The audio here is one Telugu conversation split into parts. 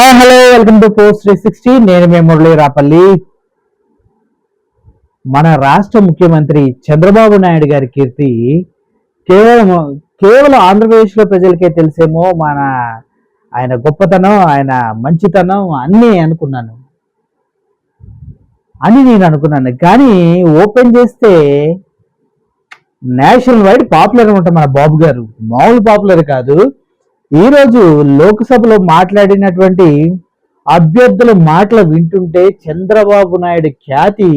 Hi hello welcome to post three sixty. నేను మీ మురళీ రాపల్లి. మన రాష్ట్ర ముఖ్యమంత్రి చంద్రబాబు నాయుడు గారి కీర్తి కేవలం కేవలం ఆంధ్రప్రదేశ్లో ప్రజలకే తెలిసేమో మన ఆయన గొప్పతనం ఆయన మంచితనం అన్నీ అనుకున్నాను. అని నేను అనుకున్నాను. కానీ ఓపెన్ చేస్తే నేషనల్ వైడ్ పాపులర్ అనమాట మన బాబు గారు. మామూలు పాపులర్ కాదు. ఈరోజు లోక్సభలో మాట్లాడినటువంటి అభ్యర్థుల మాటలు వింటుంటే చంద్రబాబు నాయుడు ఖ్యాతి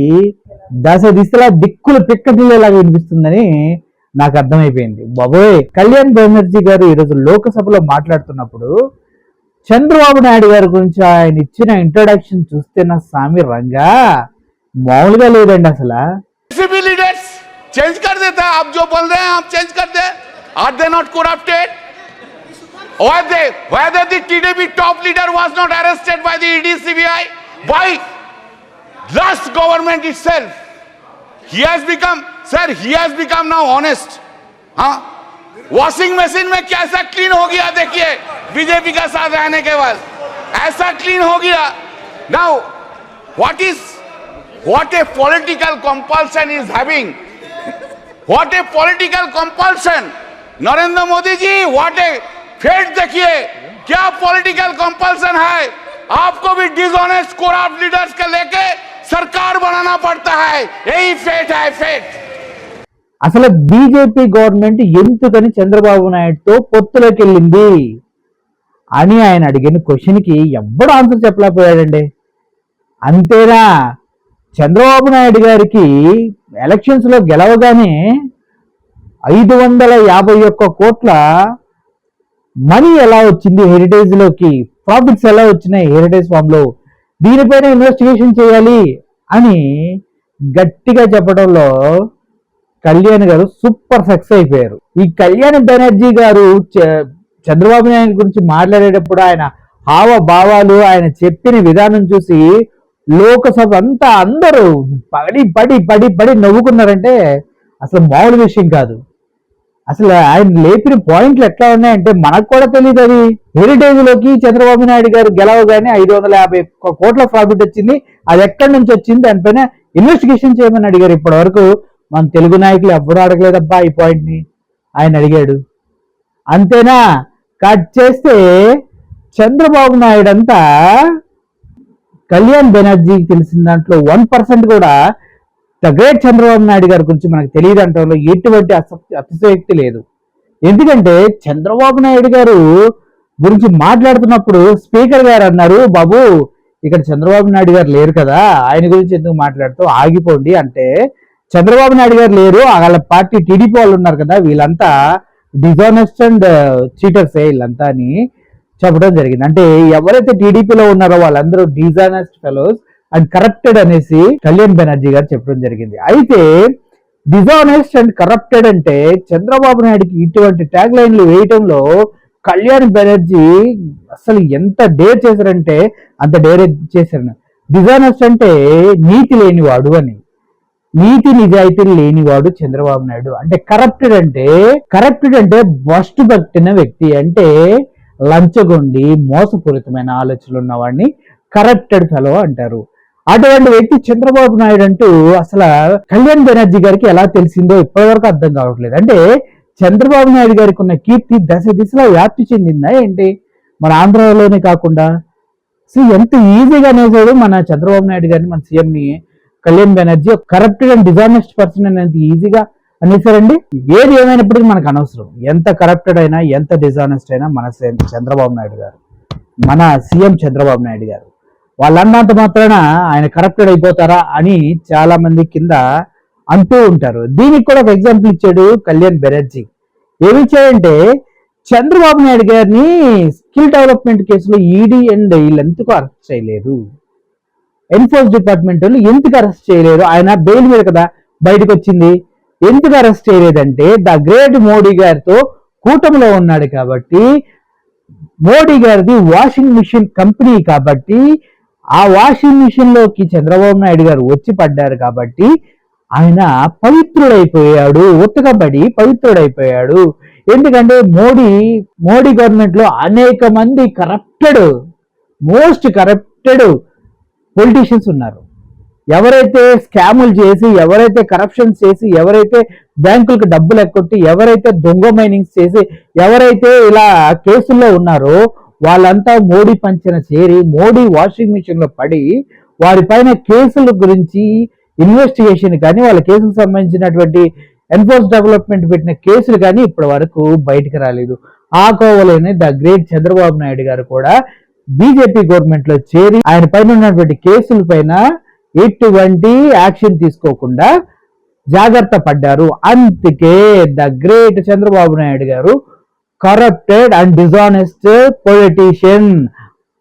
దశ దిశలా దిక్కులు పిక్కటిల్లేలాగా వినిపిస్తుందని నాకు అర్థమైపోయింది. బాబోయ్! కళ్యాణ్ బెనర్జీ గారు ఈరోజు లోక్సభలో మాట్లాడుతున్నప్పుడు చంద్రబాబు నాయుడు గారి గురించి ఆయన ఇచ్చిన ఇంట్రొడక్షన్ చూస్తే నా స్వామి రంగా మామూలుగా లేదండి అసలు. చేంజ్ కర్ దేతా జో దే ఆప్ చేంజ్ కర్ they are they not corrupted they whether the tdp top leader was not arrested by the ed cbi by last government itself he has become sir he has become now honest हाँ वॉशिंग मशीन में कैसा क्लीन हो गया देखिए बीजेपी का साथ रहने के बाद ऐसा क्लीन हो गया now what is what a political compulsion is having what a political compulsion Narendra Modi ji what a fate देखिए क्या पॉलिटिकल कंपल्सन है आपको भी डिसऑनेस्ट corrupt लीडर्स के लेके सरकार बनाना पड़ता है यही फेट है फेट అసలు బీజేపీ గవర్నమెంట్ ఎందుకని చంద్రబాబు నాయుడుతో పొత్తులోకి వెళ్ళింది అని ఆయన అడిగిన క్వశ్చన్కి ఎవ్వడు ఆన్సర్ చెప్పలేకపోయాడండి అంతేనా చంద్రబాబు నాయుడు గారికి ఎలక్షన్స్లో గెలవగానే ఐదు వందల యాభై ఒక్క కోట్ల మనీ ఎలా వచ్చింది హెరిటేజ్లోకి ప్రాఫిట్స్ ఎలా వచ్చినాయి హెరిటేజ్ ఫామ్లో దీనిపైన ఇన్వెస్టిగేషన్ చేయాలి అని గట్టిగా చెప్పడంలో కళ్యాణ్ గారు సూపర్ సక్సెస్ అయిపోయారు. ఈ కళ్యాణ్ బెనర్జీ గారు చ- చంద్రబాబు నాయుడు గురించి మాట్లాడేటప్పుడు ఆయన హావ భావాలు ఆయన చెప్పిన విధానం చూసి లోకసభ అంతా అందరూ పడి పడి పడి పడి నవ్వుకున్నారంటే అసలు మామూలు విషయం కాదు. అసలు ఆయన లేపిన పాయింట్లు ఎట్లా ఉన్నాయంటే మనకు కూడా తెలియదు అది. హెరిటేజ్లోకి చంద్రబాబు నాయుడు గారు గెలవగానే ఐదు వందల యాభై కోట్ల ప్రాఫిట్ వచ్చింది. అది ఎక్కడి నుంచి వచ్చింది? దానిపైన ఇన్వెస్టిగేషన్ చేయమని అడిగారు. ఇప్పటి వరకు మన తెలుగు నాయకులు ఎవ్వరూ అడగలేదబ్బా ఈ పాయింట్ని ఆయన అడిగాడు. అంతేనా? కట్ చేస్తే చంద్రబాబు నాయుడు అంతా కళ్యాణ్ బెనర్జీకి తెలిసిన దాంట్లో వన్ పర్సెంట్ కూడా ద గ్రేట్ చంద్రబాబు నాయుడు గారి గురించి మనకు తెలియదు అంటంలో ఎటువంటి అస- అతిశయోక్తి లేదు. ఎందుకంటే చంద్రబాబు నాయుడు గారు గురించి మాట్లాడుతున్నప్పుడు స్పీకర్ గారు అన్నారు బాబు ఇక్కడ చంద్రబాబు నాయుడు గారు లేరు కదా ఆయన గురించి ఎందుకు మాట్లాడుతూ ఆగిపోండి అంటే చంద్రబాబు నాయుడు గారు లేరు వాళ్ళ పార్టీ టీడీపీ వాళ్ళు ఉన్నారు కదా వీళ్ళంతా డిజానెస్ట్ అండ్ చీటర్స్ వీళ్ళంతా అని చెప్పడం జరిగింది. అంటే ఎవరైతే టీడీపీలో ఉన్నారో వాళ్ళందరూ డిజానెస్ట్ ఫెలోస్ అండ్ కరప్టెడ్ అనేసి కళ్యాణ్ బెనర్జీ గారు చెప్పడం జరిగింది. అయితే డిజానెస్ట్ అండ్ కరప్టెడ్ అంటే చంద్రబాబు నాయుడుకి ఇటువంటి ట్యాగ్ లైన్లు వేయటంలో కళ్యాణ్ బెనర్జీ అసలు ఎంత డేర్ చేశారంటే అంత డేర్ చేశారు డిజానెస్ట్ అంటే నీతి లేనివాడు అని. నీతి నిజాయితీలు లేనివాడు చంద్రబాబు నాయుడు. అంటే కరప్టెడ్ అంటే కరప్టెడ్ అంటే బస్ట్ పట్టిన వ్యక్తి. అంటే లంచగొండి మోసపూరితమైన ఆలోచనలు ఉన్నవాడిని కరప్టెడ్ ఫెలో అంటారు. అటువంటి వ్యక్తి చంద్రబాబు నాయుడు అంటూ అసలు కళ్యాణ్ బెనర్జీ గారికి ఎలా తెలిసిందో ఇప్పటివరకు అర్థం కావట్లేదు. అంటే చంద్రబాబు నాయుడు గారికి ఉన్న కీర్తి దశ దిశలో వ్యాప్తి చెందిందా ఏంటి? మన ఆంధ్రాలోనే కాకుండా. సో ఎంత ఈజీగా అనేసాడు మన చంద్రబాబు నాయుడు గారిని మన సీఎంని. Kalyan Banerjee corrupted and dishonest person అనేది ఈజీగా అనేసారండి? ఏది ఏమైనప్పటికీ మనకు అనవసరం. ఎంత కరప్టెడ్ అయినా ఎంత డిజానెస్ట్ అయినా మన సీఎం చంద్రబాబు నాయుడు గారు మన సీఎం చంద్రబాబు నాయుడు గారు. వాళ్ళన్నంత మాత్రాన ఆయన కరప్టెడ్ అయిపోతారా అని చాలా మంది కింద అంటూ ఉంటారు. దీనికి కూడా ఒక ఎగ్జాంపుల్ ఇచ్చాడు కళ్యాణ్ బెనర్జీ. ఏమి ఇచ్చాడంటే చంద్రబాబు నాయుడు గారిని స్కిల్ డెవలప్మెంట్ కేసులో ఈడీ అండ్ వీళ్ళెందుకు అరెస్ట్ చేయలేదు. ఎన్ఫోర్స్ డిపార్ట్మెంట్ వాళ్ళు ఎందుకు అరెస్ట్ చేయలేరు ఆయన బెయిల్ మీద కదా బయటకు వచ్చింది ఎందుకు అరెస్ట్ చేయలేదంటే ద గ్రేట్ మోడీ గారితో కూటమిలో ఉన్నాడు కాబట్టి మోడీ గారిది వాషింగ్ మిషన్ కంపెనీ కాబట్టి ఆ వాషింగ్ మిషన్లోకి చంద్రబాబు నాయుడు గారు వచ్చి పడ్డారు కాబట్టి ఆయన పవిత్రుడైపోయాడు ఉతకబడి పవిత్రుడైపోయాడు. ఎందుకంటే మోడీ మోడీ గవర్నమెంట్లో అనేక మంది కరప్టెడ్ మోస్ట్ కరప్టెడ్ పొలిటీషియన్స్ ఉన్నారు. ఎవరైతే స్కాములు చేసి ఎవరైతే కరప్షన్స్ చేసి ఎవరైతే బ్యాంకులకు డబ్బులు ఎక్కొట్టి ఎవరైతే దొంగ మైనింగ్స్ చేసి ఎవరైతే ఇలా కేసుల్లో ఉన్నారో వాళ్ళంతా మోడీ పంచన చేరి మోడీ వాషింగ్ మిషన్లో పడి వారిపైన కేసుల గురించి ఇన్వెస్టిగేషన్ కానీ వాళ్ళ కేసులకు సంబంధించినటువంటి ఎన్ఫోర్స్ డెవలప్మెంట్ పెట్టిన కేసులు కానీ ఇప్పటి వరకు బయటకు రాలేదు. ఆ కోవలోనే ద గ్రేట్ చంద్రబాబు నాయుడు గారు కూడా బీజేపీ గవర్నమెంట్లో చేరి ఆయన పైన ఉన్నటువంటి కేసుల పైన ఎటువంటి యాక్షన్ తీసుకోకుండా జాగ్రత్త పడ్డారు. అందుకే ద గ్రేట్ చంద్రబాబు నాయుడు గారు కరప్టెడ్ అండ్ డిజానెస్ట్ పొలిటీషియన్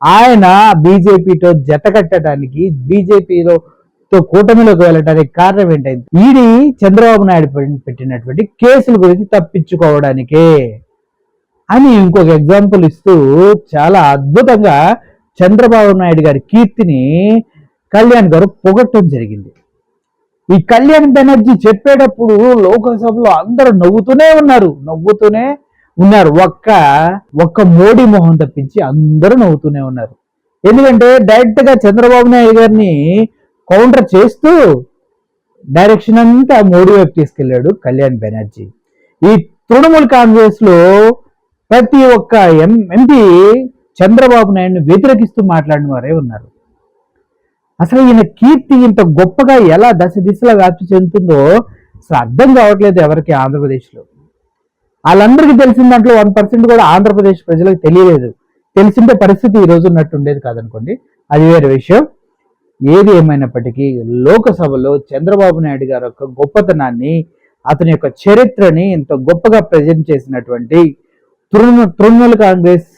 ఆయన బీజేపీతో జతకట్టడానికి బీజేపీలో తో కూటమిలోకి వెళ్ళడానికి కారణం ఏంటంటే ఈడీ చంద్రబాబు నాయుడు పెట్టినటువంటి కేసుల గురించి తప్పించుకోవడానికే. అని ఇంకొక ఎగ్జాంపుల్ ఇస్తూ చాలా అద్భుతంగా చంద్రబాబు నాయుడు గారి కీర్తిని కళ్యాణ్ గారు పొగట్టడం జరిగింది. ఈ కళ్యాణ్ బెనర్జీ చెప్పేటప్పుడు లోకసభలో అందరూ నవ్వుతూనే ఉన్నారు నవ్వుతూనే ఉన్నారు. ఒక్క ఒక్క మోడీ మొహం తప్పించి అందరూ నవ్వుతూనే ఉన్నారు. ఎందుకంటే డైరెక్ట్గా చంద్రబాబు నాయుడు గారిని కౌంటర్ చేస్తూ డైరెక్షన్ అంతా మోడీ వైపు తీసుకెళ్ళాడు కళ్యాణ్ బెనర్జీ. ఈ తృణమూల్ కాంగ్రెస్లో ప్రతి ఒక్క ఎం ఎంపీ చంద్రబాబు నాయుడుని వ్యతిరేకిస్తూ మాట్లాడిన వారే ఉన్నారు. అసలు ఈయన కీర్తి ఇంత గొప్పగా ఎలా దశ దిశలా వ్యాప్తి చెందుతుందో అసలు అర్థం కావట్లేదు ఎవరికి ఆంధ్రప్రదేశ్లో. వాళ్ళందరికీ తెలిసిన దాంట్లో వన్ పర్సెంట్ కూడా ఆంధ్రప్రదేశ్ ప్రజలకు తెలియలేదు. తెలిసింటే పరిస్థితి ఈ రోజు ఉన్నట్టు ఉండేది కాదనుకోండి. అది వేరే విషయం. ఏది ఏమైనప్పటికీ లోకసభలో చంద్రబాబు నాయుడు గారి యొక్క గొప్పతనాన్ని అతని యొక్క చరిత్రని ఇంత గొప్పగా ప్రజెంట్ చేసినటువంటి తృణ తృణమూల కాంగ్రెస్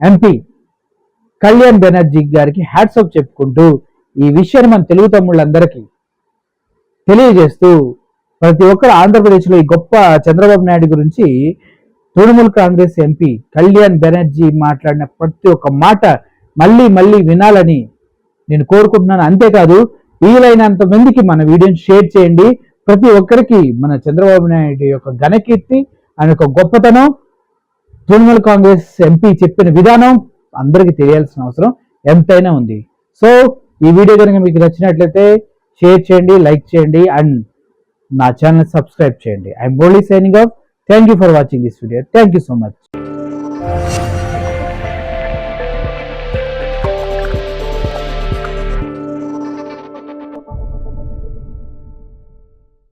ఎంపీ కళ్యాణ్ బెనర్జీ గారికి హ్యాట్స్ ఆఫ్ చెప్పుకుంటూ ఈ విషయాన్ని మన తెలుగు తమ్ముళ్ళందరికీ తెలియజేస్తూ ప్రతి ఒక్కరు ఆంధ్రప్రదేశ్లో ఈ గొప్ప చంద్రబాబు నాయుడు గురించి తృణమూల్ కాంగ్రెస్ ఎంపీ కళ్యాణ్ బెనర్జీ మాట్లాడిన ప్రతి ఒక్క మాట మళ్ళీ మళ్ళీ వినాలని నేను కోరుకుంటున్నాను. అంతేకాదు వీలైనంత మందికి మన వీడియోని షేర్ చేయండి. ప్రతి ఒక్కరికి మన చంద్రబాబు నాయుడు యొక్క ఘనకీర్తి ఆయన యొక్క గొప్పతనం తృణమూల్ కాంగ్రెస్ ఎంపీ చెప్పిన విధానం అందరికీ తెలియాల్సిన అవసరం ఎంతైనా ఉంది. సో ఈ వీడియో కనుక మీకు నచ్చినట్లయితే షేర్ చేయండి లైక్ చేయండి అండ్ నా ఛానల్ సబ్స్క్రైబ్ చేయండి. I'm only signing off thank you for watching this video thank you so much